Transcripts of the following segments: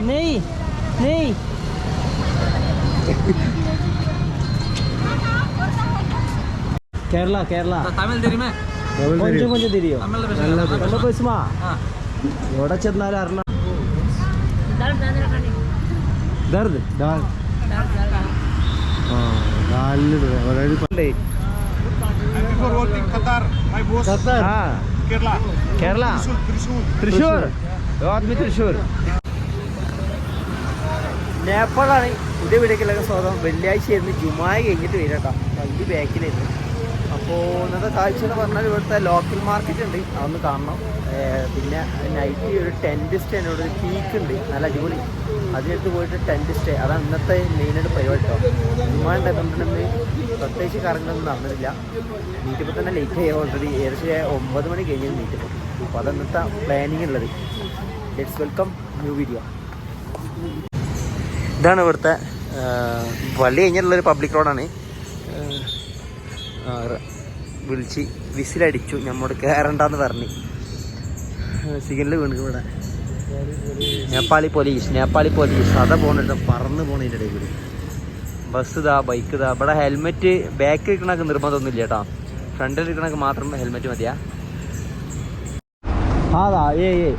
നെയ് നെയ്. കേരള കേരള. തമിഴ് തരുമേ. കൊഞ്ചു കൊഞ്ചു തിരിയോ? നല്ല പൈസമാ എവിടെ ചെന്നാലും അറിഞ്ഞ ദർദ് ദാൽ ഖത്തർ. കേരള. തൃശ്ശൂർ. ആദ്മി തൃശ്ശൂർ. നേപ്പാളാണ് പുതിയ വീടേക്കുള്ള സ്വാഗതം. വെള്ളിയാഴ്ച ആയിരുന്നു. ജുമായ കഴിഞ്ഞിട്ട് വരിക കേട്ടോ. വണ്ടി ബാക്കിലായിരുന്നു. അപ്പോൾ ഇന്നത്തെ കാഴ്ച എന്ന് പറഞ്ഞാൽ ഇവിടുത്തെ ലോക്കൽ മാർക്കറ്റ് ഉണ്ട്. അതൊന്ന് കാണണം. പിന്നെ നൈറ്റ് ഒരു ടെന്റ് സ്റ്റേ ഉണ്ട് ഒരു പീക്ക് ഉണ്ട്. നല്ല അടിപൊളി. അതിനടുത്ത് പോയിട്ട് ടെന്റ് സ്റ്റേ അതാണ് ഇന്നത്തെ മെയിനായിട്ട് പരിപാടി കേട്ടോ. ജുമായ ഉണ്ടായതുകൊണ്ടിന്ന് പ്രത്യേകിച്ച് കറങ്ങൊന്നും നടന്നിട്ടില്ല. മീറ്റപ്പോൾ തന്നെ ലേറ്റ് ആയി. ഓൾറെഡി ഏകദേശം ഒമ്പത് മണി കഴിഞ്ഞ് മീറ്റപ്പോൾ അപ്പോൾ അത് ഇന്നത്തെ പ്ലാനിങ് ഉള്ളത്. ലെറ്റ്സ് വെൽക്കം ന്യൂ വീഡിയോ ഇതാണ് ഇവിടുത്തെ വലിയ കഴിഞ്ഞിട്ടുള്ളൊരു പബ്ലിക് റോഡാണ് വിളിച്ച് വിസിലടിച്ചു നമ്മോട് കയറണ്ടെന്ന് പറഞ്ഞു. സിഗ്നൽ വീണ് ഇവിടെ. നേപ്പാളി പോലീസ് നേപ്പാളി പോലീസ് അത പോകണിട്ട് പറന്ന് പോണതിന്റെ ഇടയിൽ കൂടി. ബസ് ഇതാ ബൈക്ക് ഇതാ. ഇവിടെ ഹെൽമെറ്റ് ബാക്കിൽ ഇരിക്കണൊക്കെ നിർബന്ധമൊന്നുമില്ല കേട്ടോ. ഫ്രണ്ടിൽ ഇരിക്കണൊക്കെ മാത്രം ഹെൽമെറ്റ് മതിയാ. ആ ഏ ഏ ये ये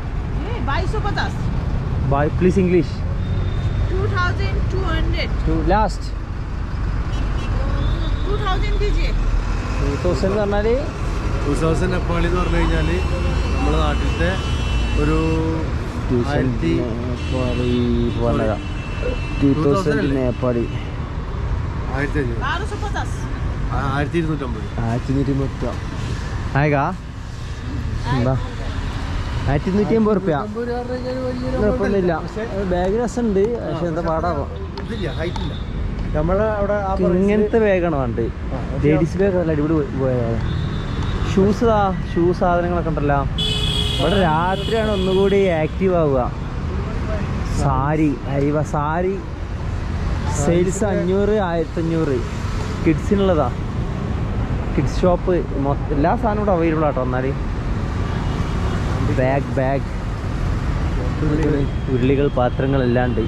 भाई प्लीज इंग्लिश 2200. Two last. 2000 दीजिए 2000 എന്ന് പറഞ്ഞാൽ ടൂ തൗസൻഡ് നെപ്പാളി എന്ന് പറഞ്ഞു കഴിഞ്ഞാൽ നമ്മുടെ നാട്ടിലത്തെ ഒരു ആയിരത്തി ടൂ തൗസൻഡ് നേപ്പാളി ആയിരത്തി ആയിരത്തി ഇരുന്നൂറ്റമ്പത് 1250 ഇരുന്നൂറ്റി മുപ്പത്തി ആയിക്കാ എന്താ? ആയിരത്തി ഇരുന്നൂറ്റി അമ്പത് റുപ്യ കുഴപ്പമൊന്നുമില്ല ബാഗ് രസമുണ്ട് പക്ഷെ എന്താ പാടാവാം? ഇങ്ങനത്തെ ബാഗാണ് വേണ്ടത്. ലേഡീസ് ബാഗ് അല്ല അടിപൊളി പോയതാണ് ഷൂസ് ആ ഷൂ സാധനങ്ങളൊക്കെ ഉണ്ടല്ലോ. ഇവിടെ രാത്രിയാണ് ഒന്നുകൂടി ആക്റ്റീവ് ആവുക. സാരി അരിവ സാരി. സെയിൽസ് അഞ്ഞൂറ് ആയിരത്തഞ്ഞൂറ്. കിഡ്സിനുള്ളതാ കിഡ്സ് ഷോപ്പ് എല്ലാ സാധനവും ഇവിടെ അവൈലബിൾ ആട്ടോ എന്നാൽ ബാഗ് ബാഗ്. ഉരുളികൾ പാത്രങ്ങളെല്ലാം ഉണ്ട്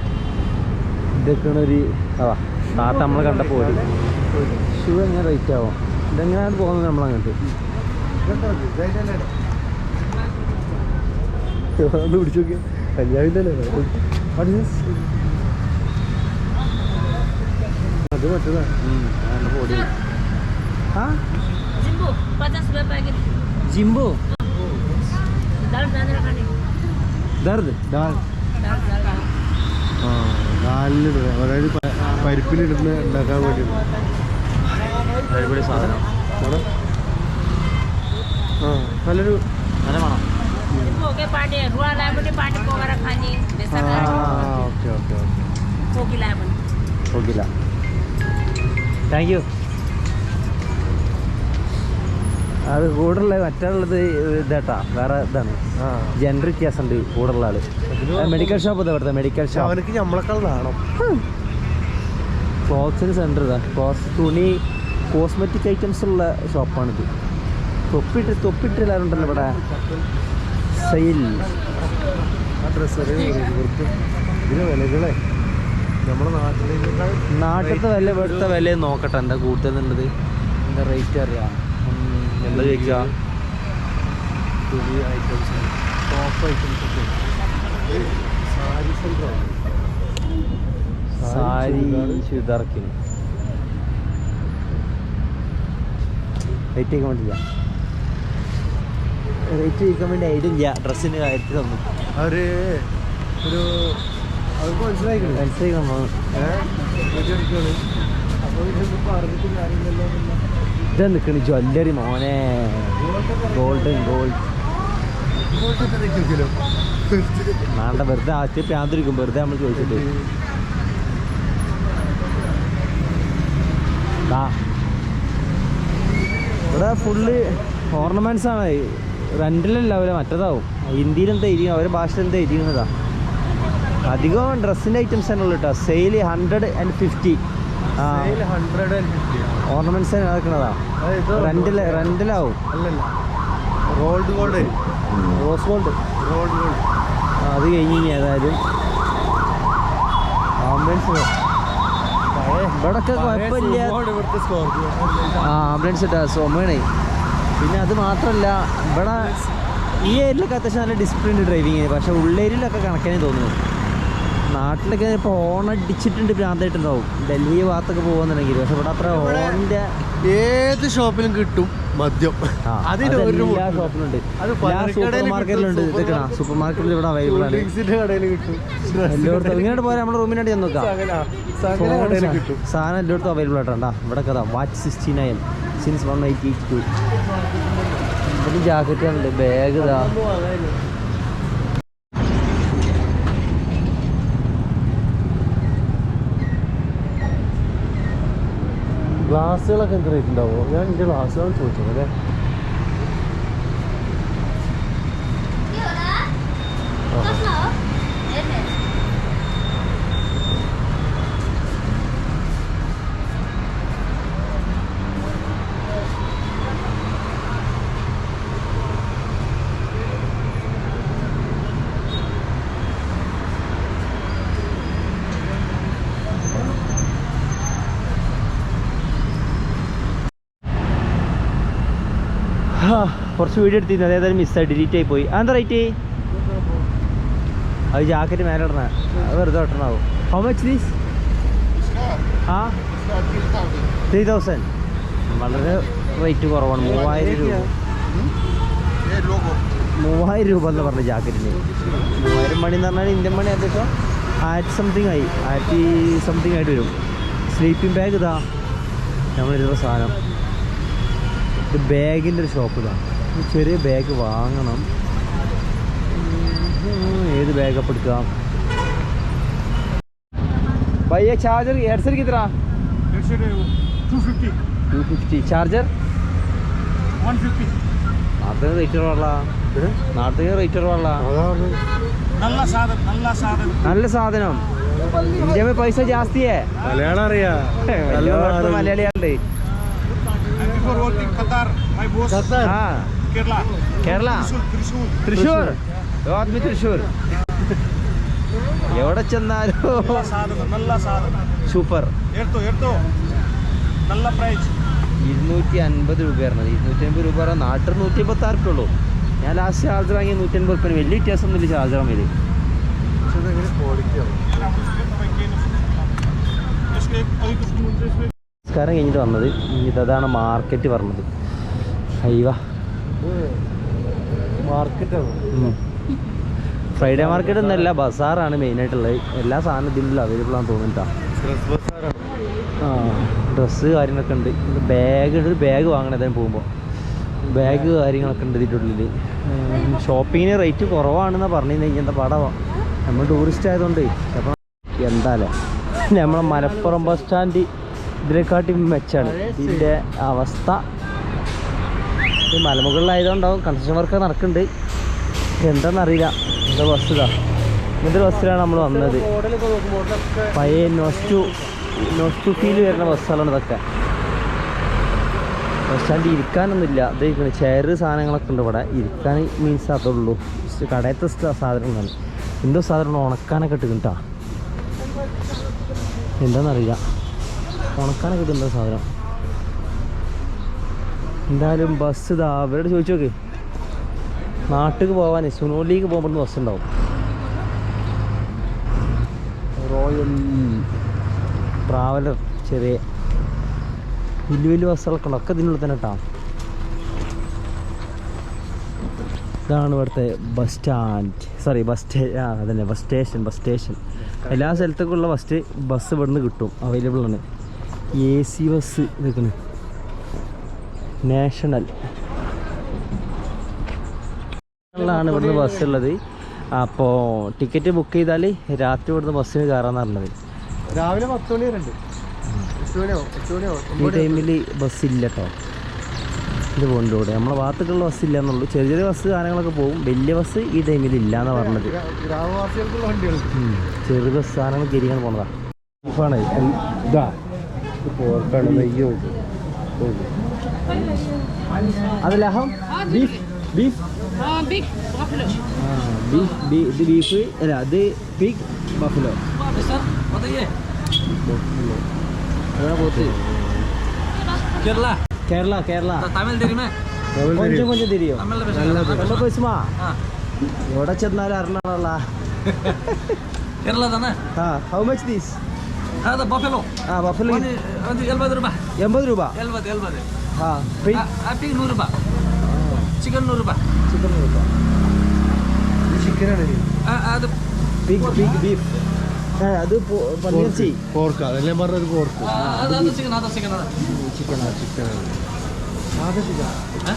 ഇതൊക്കെയാണ് ഒരു ആ താത്ത നമ്മൾ കണ്ടപ്പോൾ ഷൂ എങ്ങനെ റേറ്റ് ആവോ? ഇതെങ്ങനെയാണ് പോകുന്നത് നമ്മളങ്ങോട്ട്? ഒന്ന് പിടിച്ചു നോക്കിയ അത് മറ്റേതാണ് ആ? ജിംബോ? ദർദ് ദാൽ. ആ ഡാലിലിടുന്ന അതായത് പരിപ്പിലിടുന്ന ഉണ്ടാക്കാൻ വേണ്ടിയിട്ട് സാധനം. നല്ലൊരു നല്ല okay okay okay. Thank you അത് കൂടുള്ള മറ്റുള്ളത് ഇതാട്ടാ വേറെ ഇതാണ്. ജെൻഡർ വ്യത്യാസമുണ്ട് കൂടുള്ള ആൾ. മെഡിക്കൽ ഷോപ്പ് ഇതാ ഇവിടുത്തെ മെഡിക്കൽ ഷോപ്പ് അവനക്ക് നമ്മളെക്കാൾ ക്ലോത്ത്സിന് സെന്റർ ഇതാ. ക്ലോത്ത് തുണി കോസ്മെറ്റിക് ഐറ്റംസ് ഉള്ള ഷോപ്പാണിത് തൊപ്പിട്ട് തൊപ്പിട്ട് എല്ലാവരും ഉണ്ടല്ലോ ഇവിടെ. സെയിൽ വിലകളെ. നമ്മുടെ നാട്ടിലെ നാട്ടിലത്തെ വില ഇവിടുത്തെ വില നോക്കട്ടെ എന്താ കൂടുതലുള്ളത് എന്താ റേറ്റ് അറിയാം. എന്താ ചോദിക്കുക തുണി ഐറ്റംസ് ടോപ്പ് ഐറ്റംസ് ഒക്കെ. സാരി സെന്ററാണ് സാരി ചുരിദാർക്കിന് റേറ്റ് ചോദിക്കാൻ വേണ്ടിയില്ല റേറ്റ് ചോദിക്കാൻ വേണ്ടി ഐഡിയ ഇല്ല. ഡ്രസ്സിന്റെ കാര്യത്തിലൊന്നും അവർ ഒരു അവർക്ക് മനസ്സിലായിക്കില്ല മനസ്സിലായി നമ്മൾ ഏഹ് അപ്പോൾ പറഞ്ഞിട്ട് കാര്യമില്ലല്ലോ. ഇതാ നിൽക്കണ ജ്വല്ലറി മോനെ. ഗോൾഡൻ ഗോൾഡ് വേണ്ട വെറുതെ ആദ്യം പ്രാന്തിരിക്കും വെറുതെ നമ്മൾ ചോദിച്ചിട്ട്. ഇവിടെ ഫുള്ള് ഓർണമെന്റ്സ് ആണ്. റെന്റിലല്ല അവർ മറ്റേതാവും. ഹിന്ദിയിൽ എന്താ ഇരിക്കും അവരെ ഭാഷയിൽ എന്താ ഇരിക്കുന്നതാ അധികം ഡ്രസ്സിന്റെ ഐറ്റംസ് തന്നെ ഉള്ളു കേട്ടോ sale hundred and fifty ornaments നടക്കുന്നതാ? റെന്റിൽ റെന്റിലാവും rolled gold rose gold rolled gold അത് കഴിഞ്ഞ് ഇനി ഏതായാലും. ആംബുലൻസ് ഇവിടൊക്കെ കുഴപ്പമില്ല. ആ ആംബുലൻസ് ഇട്ടാ സോമേണേ പിന്നെ അത് മാത്രമല്ല ഇവിടെ ഈ ഏരിയയിലൊക്കെ അത്യാവശ്യം നല്ല ഡിസിപ്ലിൻ ഡ്രൈവിങ് പക്ഷെ ഉള്ളേരിയിലൊക്കെ കണക്കിനെ തോന്നുന്നു. നാട്ടിലൊക്കെ ഇപ്പോൾ ഹോൺ അടിച്ചിട്ടുണ്ട് ഭ്രാന്തായിട്ടുണ്ടാവും. ഡൽഹി ഭാഗത്തൊക്കെ പോകുന്നുണ്ടെങ്കിൽ പക്ഷെ ഇവിടെ അത്ര ഹോണിന്റെ ഏത് ഷോപ്പിലും കിട്ടും മദ്യം. എല്ലാ ഷോപ്പിലുണ്ട്. സൂപ്പർ മാർക്കറ്റിലുണ്ട്. മാർക്കറ്റിൽ ഇവിടെ അവൈലബിൾ ആണ്. എല്ലായിടത്തും ഇങ്ങോട്ട് പോരാ നമ്മുടെ റൂമിനായിട്ട് ചെന്ന് നോക്കാം. സാധനം എല്ലായിടത്തും അവൈലബിൾ ആയിട്ടാ ഇവിടെ കഥ watch sixty nine since one eighty two jacket ഉണ്ട് ബാഗ് ഇതാ. ഗ്ലാസ്സുകളൊക്കെ എന്ത് റേറ്റ് ഉണ്ടാവുമോ ഞാൻ എന്റെ ഗ്ലാസ്സുകൾ ചോദിച്ചത് അല്ലേ ഹാ, കുറച്ച് വീഡിയോ എടുത്തിരുന്നു. അതേതായാലും മിസ്സായി ഡിലീറ്റ് ആയി പോയി. അതെന്താ റേറ്റ് അത് ജാക്കറ്റ് മേലെ ഇടണ. അത് വെറുതെ ഇട്ടണാവും ഹൗ മച്ച് ദീസ് ആ? ത്രീ തൗസൻഡ് വളരെ റേറ്റ് കുറവാണ്. മൂവായിരം രൂപ. മൂവായിരം രൂപ എന്ന് പറഞ്ഞു ജാക്കറ്റിന് മൂവായിരം മണി എന്ന് പറഞ്ഞാൽ ഇന്ത്യൻ മണി ഏകദേശം ആയിരത്തി സംതിങ് ആയി. ആയിരത്തി സംതിങ് ആയിട്ട് വരും. സ്ലീപ്പിംഗ് ബാഗ് ഇതാ. നമ്മളിരുന്ന സാധനം. ഇത് ബാഗിന്റെ ഒരു ഷോപ്പ് ഇതാണ് ചെറിയ ബാഗ് വാങ്ങണം. ഏത് ബാഗപ്പ് എടുക്കാം? ബൈ ചാർജർ ഹെഡ്സെറ്റ് ഇത്ര ടു ഫിഫ്റ്റി ചാർജർ നാട്ടിൽ റേറ്റ് കുറവാ നാട്ടിൽ റേറ്റ് കുറവാ നല്ല സാധനം ഇന്ത്യ പൈസ ജാസ്തിയേ? മലയാളം അറിയാം മലയാളിയാണ്ട് ആ. കേരള. തൃശ്ശൂർ ആദ്മി തൃശ്ശൂർ എവിടെ ചെന്നാലും സൂപ്പർ നല്ല പ്രൈസ് ഇരുന്നൂറ്റി അൻപത് രൂപയാണ് ഇരുന്നൂറ്റി അൻപത് രൂപ നാട്ടിൽ നൂറ്റി അമ്പത്തി ആറ് ഉള്ളൂ ഞാൻ ലാസ്റ്റ് ചാർജർ വാങ്ങിയ നൂറ്റി അൻപത് റുപ്യ വലിയ വ്യത്യാസമൊന്നുമില്ല ചാർജർ വരും നമസ്കാരം കഴിഞ്ഞിട്ട് വന്നത്. ഇതാണ് മാർക്കറ്റ് പറഞ്ഞത്. അയ്യവാ ഫ്രൈഡേ മാർക്കറ്റ് ഒന്നല്ല ബസാറാണ് മെയിനായിട്ടുള്ളത്. എല്ലാ സാധനം ഇതിലും അവൈലബിൾ ആണെന്ന് തോന്നുന്നുട്ടാ. ആ ഡ്രസ്സ് കാര്യങ്ങളൊക്കെ ഉണ്ട്. ബാഗ് ഒരു ബാഗ് വാങ്ങണത് പോകുമ്പോൾ ബാഗ് കാര്യങ്ങളൊക്കെ ഉണ്ട് ഇതിന്റെ ഉള്ളിൽ ഷോപ്പിങ്ങിന് റേറ്റ് കുറവാണെന്നാണ് പറഞ്ഞു എന്താ പടവാ. നമ്മൾ ടൂറിസ്റ്റ് ആയതുകൊണ്ട്. അപ്പം എന്താല്ലേ നമ്മളെ മലപ്പുറം ബസ് സ്റ്റാൻഡ് ഇതിനെക്കാട്ടി മെച്ചാണ് ഇതിന്റെ അവസ്ഥ ഈ മലമുകളിലായതുകൊണ്ടാവും കൺസ്ട്രക്ഷൻ വർക്ക് നടക്കുന്നുണ്ട്. എന്താണെന്നറിയില്ല എന്താ ബസ് ഇതാ? ഇങ്ങനത്തെ ബസ്സിലാണ് നമ്മൾ വന്നത്. പഴയ നൊസ്റ്റു നൊസ്റ്റു ഫീൽ വരുന്ന ബസ്സുകളാണ് ഇതൊക്കെ. ബസ് സ്റ്റാൻഡ് ഇരിക്കാനൊന്നുമില്ല. ഇത് ചെയറ് സാധനങ്ങളൊക്കെ ഉണ്ട് ഇവിടെ. ഇരിക്കാൻ മീൻസ് അതുള്ളൂ കടയത്തെ സാധനങ്ങളാണ് എന്തോ സാധനം ഉണക്കാനൊക്കെ ഇട്ട് കേട്ടാ എന്താണെന്നറിയില്ല ഉണക്കാനൊക്കെ ഇട്ടുണ്ടോ സാധനം? എന്തായാലും ബസ് ഇതാ അവരോട് ചോദിച്ചു നോക്ക്. നാട്ടിൽ പോകാൻ സുനോലിക്ക് പോകുമ്പോൾ ബസ് ഉണ്ടാവും. റോയൽ ട്രാവലർ ചെറിയ വലിയ വലിയ ബസ്സുകളൊക്കെ ഉണ്ട്. ഒക്കെ ഇതിനുള്ളിൽ തന്നെ ഇട്ടാ ഇതാണ് ഇവിടുത്തെ bus stand sorry bus stay ആ അതന്നെ ബസ് സ്റ്റേഷൻ ബസ് സ്റ്റേഷൻ എല്ലാ സ്ഥലത്തേക്കുള്ള ബസ് ബസ് ഇവിടുന്ന് കിട്ടും. അവൈലബിൾ ആണ്. എ സി ബസ് നിൽക്കുന്നു നാഷണൽ. ാണ് ഇവിടുന്ന് ബസ്സുള്ളത്. അപ്പോൾ ടിക്കറ്റ് ബുക്ക് ചെയ്താൽ രാത്രി ഇവിടുന്ന് ബസ്സിന് കയറാന്ന് പറഞ്ഞത്. രാവിലെ പത്ത് മണി വരെ ഈ ടൈമിൽ ബസ്സില്ല ഇല്ല കേട്ടോ ഇത് പോകണ്ടൂടെ നമ്മളെ ഭാഗത്തേക്കുള്ള ബസ് ഇല്ല എന്നുള്ളൂ ചെറിയ ചെറിയ ബസ് സാധനങ്ങളൊക്കെ പോകും. വലിയ ബസ് ഈ ടൈമിൽ ഇല്ല എന്ന് പറഞ്ഞത് ചെറിയ ബസ് സാധനങ്ങൾ തിരികെ പോണതാണ് ബീഫാണ് ഇതാ ഇത്. പോർക്കാണ്. നെയ്യോ അതല്ല അഹം ബീഫ്? ബീഫ്. ബീഫ്? ഇത് ബീഫ് അല്ല അത് പിഗ് ബഫലോ. കേരള. കേരള കേരള. കൊഞ്ചം കൊഞ്ചം തിരിയോ? നല്ല എവിടെ ചെന്നാൽ അറിഞ്ഞാണല്ല. കേരള ആ ഹൗ മച്ച് ദീസ് ബഫലോ. ആ ബഫലോ. എൺപത് രൂപ. എൺപത് രൂപ? എൺപത് എൺപത്. ஆ அப்படியே நூறுரூபா சிக்கன் நூறுரூபா சிக்கன் நூறுரூபா ചിക്കനാണ് അത് ബിഗ് ബിഗ് ബീഫ് അത് പന്നിയിറച്ചി പോർക്ക് അതല്ലേ പറഞ്ഞൊരു പോർക്ക് ചിക്കനാണ് ചിക്കനാണ്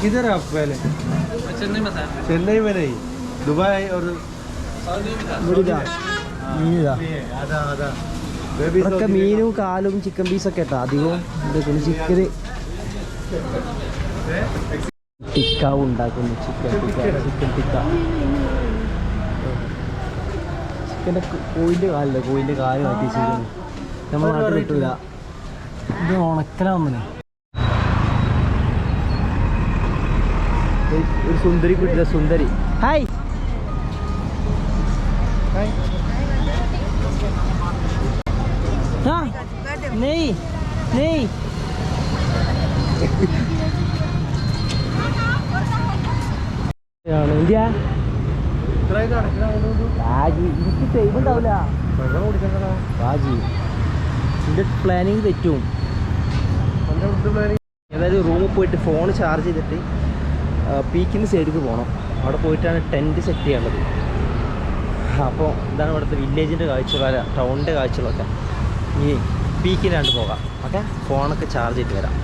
ഇതരാ പേലെ ചെന്നൈ വരെ ദുബായ് ഒരു മീനും കാലും ചിക്കൻ പീസൊക്കെ കേട്ടോ. അധികവും ചിക്കന് ടിക്ക ഉണ്ടാക്കുന്നു ചിക്കൻ ടിക്ക ചിക്കൻ ടിക്ക. ചിക്കന്റെ കോയിന്റെ കാലില്ല കോയിന്റെ കാൽ മാറ്റി നമ്മൾ നാട്ടിൽ കിട്ടൂല. ഇത് ഉണക്കല വന്നിന് ഒരു സുന്ദരി കുട്ടിയുടെ സുന്ദരി. ഹായ്. പ്ലാനിങ് തെറ്റും. ഏതായാലും റൂമിൽ പോയിട്ട് ഫോൺ ചാർജ് ചെയ്തിട്ട് പീക്കിന് സൈഡിലേക്ക് പോകണം അവിടെ പോയിട്ടാണ് ടെന്റ് സെറ്റ് ചെയ്യാനുള്ളത്. അപ്പോൾ ഇതാണ് ഇവിടുത്തെ വില്ലേജിന്റെ കാഴ്ചകളല്ല ടൗണിന്റെ കാഴ്ചകളൊക്കെ. ഇനി പീക്കിനാണ്ട് പോകാം. ഓക്കെ ഫോണൊക്കെ ചാർജ് ചെയ്തിട്ട് വരാം.